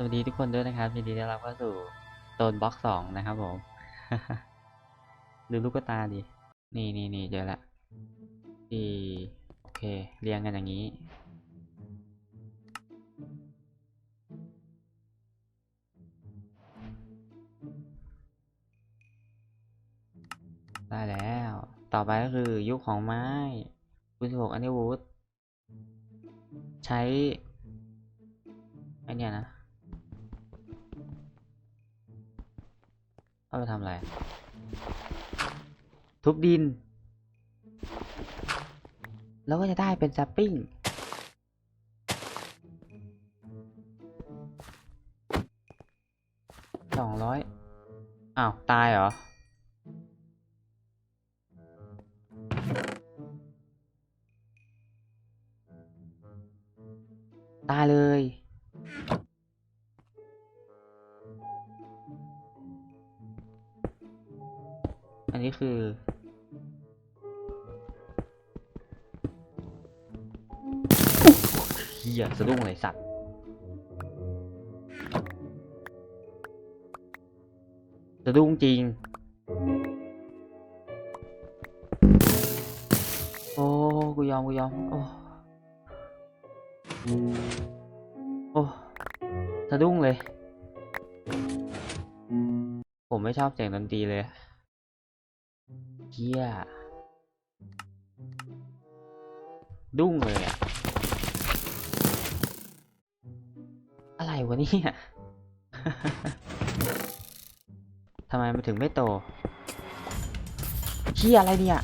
สวัสดีทุกคนด้วยนะครับยินดีต้อนรับเข้าสู่โซนบล็อกสองนะครับผม ดูลูกตาดิ นี่นี่นี่เจอละดีโอเค เรียงกันอย่างนี้ ได้แล้ว ต่อไปก็คือยุคของไม้คุณสิบหกอันนี้วูดใช้ไอเนี่ยนะ เอาไปทำอะไร ทุบดิน แล้วก็จะได้เป็นซัปปิ้ง สองร้อยอ้าว ตายเหรอ ตายเลย อันนี้คือเฮียสะดุ้งเลยสัตว์สะดุ้งจริง โอ้ กูยอม กูยอม โอ้ โอ้สะดุ้งเลย ผมไม่ชอบเสียงดนตรีเลย เฮียดุ้งเลยอะอะไรวะเนี่ยทำไมมันถึงไม่โตเฮียอะไรเนี่ย